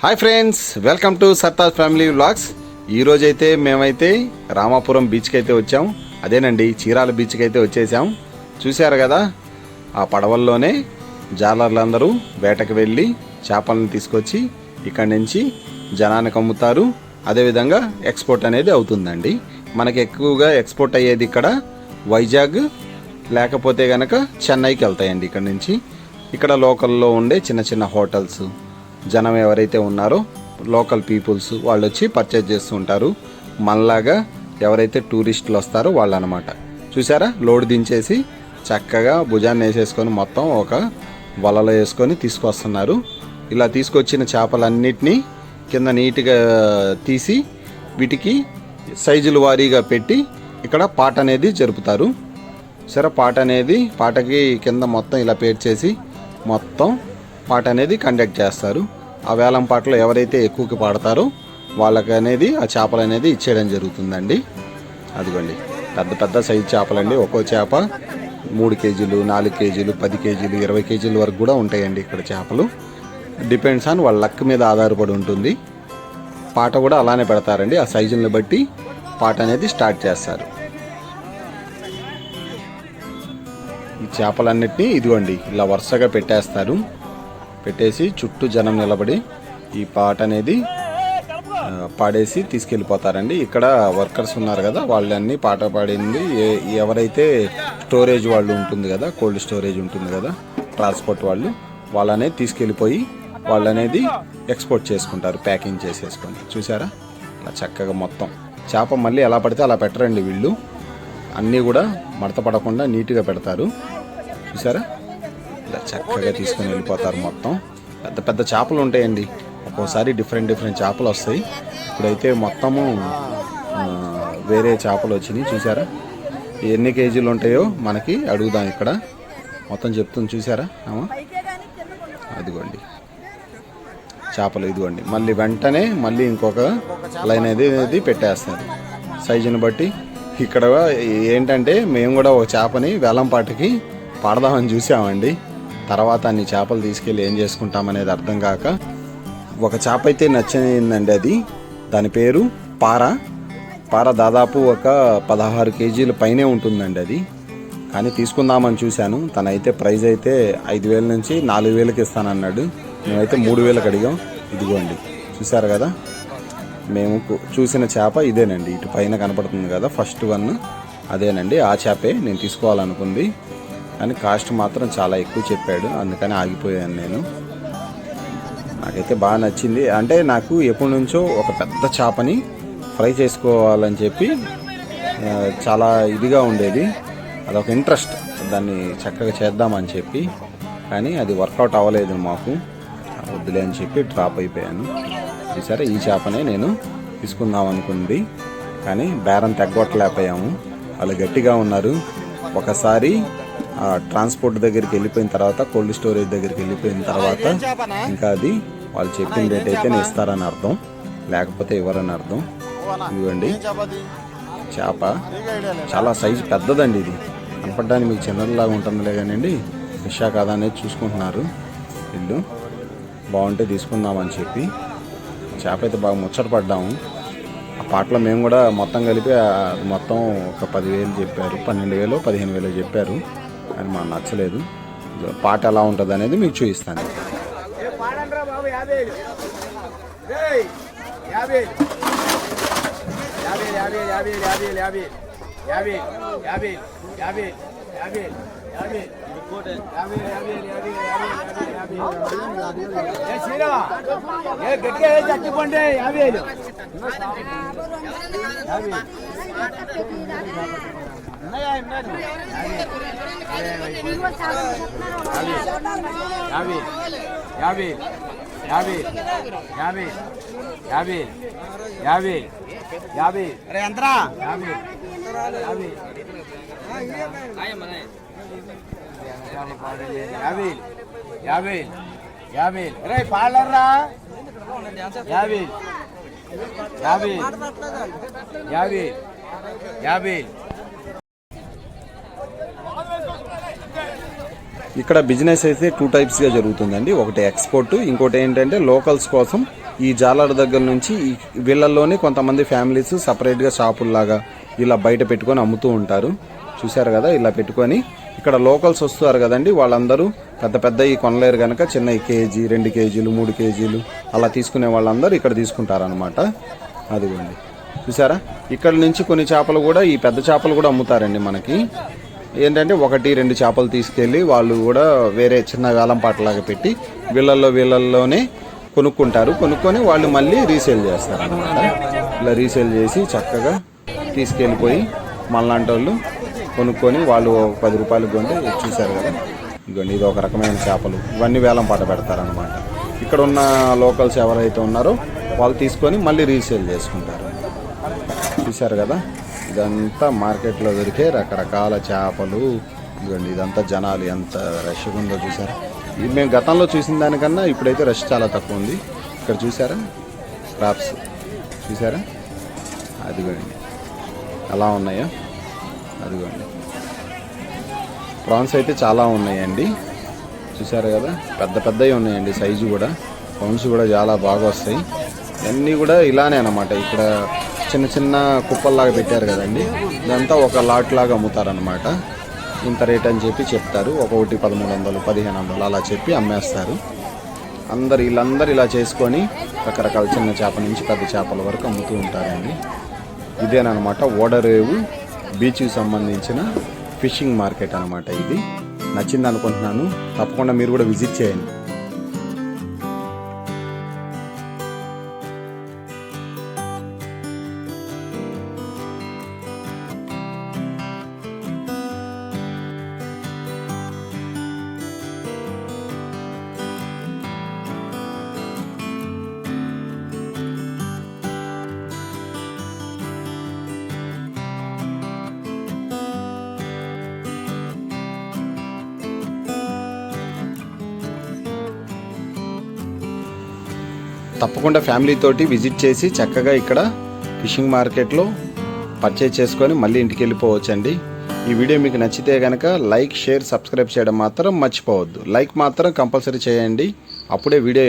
Hi friends welcome to Sattaj family vlogs ఈరోజైతే మేమైతే రామాపురం బీచ్కి అయితే వచ్చాం. అదేనండి చీరాల బీచ్కి అయితే వచ్చేసాం. చూశారు కదా ఆ పడవల్లోనే జాలర్లందరూ వేటకు వెళ్ళి చేపలను తీసుకొచ్చి ఇక్కడి నుంచి జనానికి అమ్ముతారు అదేవిధంగా ఎక్స్పోర్ట్ అనేది అవుతుందండి. మనకి ఎక్కువగా ఎక్స్పోర్ట్ అయ్యేది ఇక్కడ వైజాగ్ లేకపోతే కనుక చెన్నైకి వెళ్తాయండి ఇక్కడ నుంచి. ఇక్కడ లోకల్లో ఉండే చిన్న చిన్న హోటల్స్ జనం ఎవరైతే ఉన్నారో లోకల్ పీపుల్స్ వాళ్ళు వచ్చి పర్చేజ్ చేస్తూ ఉంటారు. మనలాగా ఎవరైతే టూరిస్టులు వస్తారో వాళ్ళు అనమాట చూసారా లోడ్ దించేసి చక్కగా భుజాన్ని వేసేసుకొని మొత్తం ఒక వలలో వేసుకొని తీసుకొస్తున్నారు. ఇలా తీసుకొచ్చిన చేపలన్నిటినీ కింద నీట్గా తీసి వీటికి సైజులు వారీగా పెట్టి ఇక్కడ పాట అనేది జరుపుతారు. సరే పాట అనేది పాటకి కింద మొత్తం ఇలా పేర్చేసి మొత్తం పాట అనేది కండక్ట్ చేస్తారు. ఆ వేలం పాటలు ఎవరైతే ఎక్కువకి పాడతారో వాళ్ళకి అనేది ఆ చేపలు అనేది ఇచ్చేయడం జరుగుతుందండి. అదిగోండి. పెద్ద పెద్ద సైజు చేపలండి. ఒక్కో చేప మూడు కేజీలు నాలుగు కేజీలు పది కేజీలు ఇరవై కేజీల వరకు కూడా ఉంటాయండి ఇక్కడ చేపలు. డిపెండ్స్ ఆన్ వాళ్ళ లక్ మీద ఆధారపడి ఉంటుంది. పాట కూడా అలానే పెడతారండి. ఆ సైజులను బట్టి పాట అనేది స్టార్ట్ చేస్తారు. ఈ చేపలన్నిటినీ ఇదిగోండి ఇలా వరుసగా పెట్టేస్తారు. పెట్టేసి చుట్టూ జనం నిలబడి ఈ పాట అనేది పాడేసి తీసుకెళ్ళిపోతారండి. ఇక్కడ వర్కర్స్ ఉన్నారు కదా వాళ్ళన్నీ పాట పాడింది. ఏ- ఎవరైతే స్టోరేజ్ వాళ్ళు ఉంటుంది కదా కోల్డ్ స్టోరేజ్ ఉంటుంది కదా ట్రాన్స్పోర్ట్ వాళ్ళు వాళ్ళనే తీసుకెళ్ళిపోయి వాళ్ళనేది ఎక్స్పోర్ట్ చేసుకుంటారు ప్యాకింగ్ చేసేసుకొని. చూసారా అలా చక్కగా మొత్తం. చేప మళ్ళీ ఎలా పడితే అలా పెట్టరండి వీళ్ళు. అన్నీ కూడా మడత పడకుండా నీట్గా పెడతారు. చూసారా ఇలా చక్కగా తీసుకొని వెళ్ళిపోతారు మొత్తం. పెద్ద పెద్ద చేపలు ఉంటాయండి. ఒక్కోసారి డిఫరెంట్ డిఫరెంట్ చేపలు వస్తాయి. ఇప్పుడైతే మొత్తము వేరే చేపలు వచ్చినాయి. చూసారా? ఎన్ని కేజీలు ఉంటాయో మనకి అడుగుదాం ఇక్కడ. మొత్తం చెప్తుంది చూసారా? ఆమా అదిగోండి. చేపలు ఇదిగోండి. మళ్ళీ వెంటనే మళ్ళీ ఇంకొక లైన్ అనేది అనేది పెట్టేస్తారు. సైజుని బట్టి ఇక్కడ ఏంటంటే మేము కూడా ఒక చేపని వేలంపాటికి పాడదామని చూసామండి. తర్వాత అన్ని చేపలు తీసుకెళ్ళి ఏం చేసుకుంటామనేది అర్థం కాక ఒక చేప అయితే నచ్చిందండి అది. దాని పేరు పార. పార దాదాపు ఒక పదహారు కేజీల పైనే ఉంటుందండి అది. కానీ తీసుకుందామని చూశాను. తనైతే ప్రైస్ అయితే ఐదు వేల నుంచి నాలుగు వేలకి ఇస్తానన్నాడు. మేమైతే మూడు వేలకు అడిగాం. ఇదిగోండి. చూసారు కదా? మేము చూసిన చేప ఇదేనండి. ఇటు పైన కనపడుతుంది కదా? ఫస్ట్ వన్ అదేనండి. ఆ చేపే నేను తీసుకోవాలనుకుంది. కానీ కాస్ట్ మాత్రం చాలా ఎక్కువ చెప్పాడు. అందుకని ఆగిపోయాను నేను. నాకైతే బాగా నచ్చింది. అంటే నాకు ఎప్పటి నుంచో ఒక పెద్ద చేపని ఫ్రై చేసుకోవాలని చెప్పి చాలా ఇదిగా ఉండేది. అదొక ఇంట్రెస్ట్. దాన్ని చక్కగా చేద్దామని చెప్పి. కానీ అది వర్కౌట్ అవ్వలేదు మాకు. వద్దులే అని చెప్పి డ్రాప్ అయిపోయాను. సరే ఈ చేపనే నేను తీసుకుందాం అనుకుంది. కానీ బేరం తగ్గొట్టలేకపోయాము. వాళ్ళు గట్టిగా ఉన్నారు. ఒకసారి ట్రాన్స్పోర్ట్ దగ్గరికి వెళ్ళిపోయిన తర్వాత కోల్డ్ స్టోరేజ్ దగ్గరికి వెళ్ళిపోయిన తర్వాత ఇంకా అది వాళ్ళు చెప్పిన రేట్ అయితేనే ఇస్తారని అర్థం. లేకపోతే ఇవ్వరని అర్థం. ఇదిగోండి చేప చాలా సైజు పెద్దదండి ఇది. కనపడడానికి మీకు చిన్నదిలాగా ఉంటుందిలే కానివ్వండి. ఫిషా కాదా అనేది చూసుకుంటున్నారు. వీళ్ళు బాగుంటే తీసుకుందామని చెప్పి. చేప అయితే బాగా ముచ్చట పడ్డాము. ఆ పాటలో మేము కూడా మొత్తం కలిపి మొత్తం ఒక పదివేలు చెప్పారు. పన్నెండు వేలు పదిహేను వేలు చెప్పారు. అది మాకు నచ్చలేదు పాట ఎలా ఉంటుంది అనేది మీకు చూపిస్తాను గట్టిగా చచ్చిపోండి యాభై ఉన్నాయా ఉన్నాయి యాభై యాభై యాభై యాభై యాభై యాభై యాభై అరే ఎంతరా యాభై యాభై యాభై యాభై యాభై అరే పాడలరా యాభై యాభై యాభై యాభై ఇక్కడ బిజినెస్ అయితే టూ టైప్స్గా జరుగుతుందండి. ఒకటి ఎక్స్పోర్ట్ ఇంకోటి ఏంటంటే లోకల్స్ కోసం ఈ జాలర్ దగ్గర నుంచి వీళ్ళల్లోనే కొంతమంది ఫ్యామిలీస్ సపరేట్గా షాపుల్లాగా ఇలా బయట పెట్టుకొని అమ్ముతూ ఉంటారు. చూశారు కదా? ఇలా పెట్టుకొని ఇక్కడ లోకల్స్ వస్తారు కదండి. వాళ్ళందరూ పెద్ద పెద్ద ఈ కొనలేరు కనుక చిన్న కేజీ రెండు కేజీలు మూడు కేజీలు అలా తీసుకునే వాళ్ళందరూ ఇక్కడ తీసుకుంటారనమాట అదిగోండి. చూసారా ఇక్కడ నుంచి కొన్ని చేపలు కూడా ఈ పెద్ద చేపలు కూడా అమ్ముతారండి మనకి. ఏంటంటే ఒకటి రెండు చేపలు తీసుకెళ్ళి వాళ్ళు కూడా వేరే చిన్న వేలంపాటలాగా పెట్టి వీళ్ళల్లో వీళ్ళల్లోనే కొనుక్కుంటారు. కొనుక్కొని వాళ్ళు మళ్ళీ రీసేల్ చేస్తారు అనమాట ఇలా రీసేల్ చేసి చక్కగా తీసుకెళ్ళిపోయి మళ్ళాంటి వాళ్ళు కొనుక్కొని వాళ్ళు పది రూపాయలు కొంటే చూశారు కదా. ఇదిగోండి ఇది ఒక రకమైన చేపలు. ఇవన్నీ వేలం పాట పెడతారనమాట ఇక్కడ ఉన్న లోకల్స్ ఎవరైతే ఉన్నారో వాళ్ళు తీసుకొని మళ్ళీ రీసేల్ చేసుకుంటారు. చూశారు కదా? ఇదంతా మార్కెట్లో దొరికే రకరకాల చేపలు. ఇదిగోండి ఇదంతా జనాలు ఎంత రష్గా ఉందో చూసారా ఇది మేము గతంలో చూసిన దానికన్నా ఇప్పుడైతే రష్ చాలా తక్కువ ఉంది. ఇక్కడ చూసారా క్రాప్స్ చూసారా అదిగోండి. ఎలా ఉన్నాయో? అదిగోండి. ప్రాన్స్ అయితే చాలా ఉన్నాయండి. చూసారు కదా? పెద్ద పెద్దవి ఉన్నాయండి సైజు కూడా. పౌన్స్ కూడా చాలా బాగా వస్తాయి. ఇవన్నీ కూడా ఇలానే అనమాట ఇక్కడ చిన్న చిన్న కుప్పల్లాగా పెట్టారు కదండి. ఇదంతా ఒక లాట్ లాగా అమ్ముతారనమాట ఇంత రేట్ అని చెప్పి చెప్తారు. ఒకటి పదమూడు వందలు పదిహేను వందలు అలా చెప్పి అమ్మేస్తారు. అందరు వీళ్ళందరూ ఇలా చేసుకొని రకరకాల చిన్న చేప నుంచి పెద్ద చేపల వరకు అమ్ముతూ ఉంటారండి. ఇదేనమాట ఓడరేవు బీచ్కి సంబంధించిన ఫిషింగ్ మార్కెట్ అనమాట ఇది. నచ్చింది అనుకుంటున్నాను తప్పకుండా మీరు కూడా విజిట్ చేయండి. తప్పకుండా ఫ్యామిలీ తోటి విజిట్ చేసి చక్కగా ఇక్కడ ఫిషింగ్ మార్కెట్లో పర్చేజ్ చేసుకొని మళ్ళీ ఇంటికి వెళ్ళిపోవచ్చండి. ఈ వీడియో మీకు నచ్చితే కనుక లైక్ షేర్ సబ్స్క్రైబ్ చేయడం మాత్రం మర్చిపోవద్దు. లైక్ మాత్రం కంపల్సరీ చేయండి. అప్పుడే వీడియో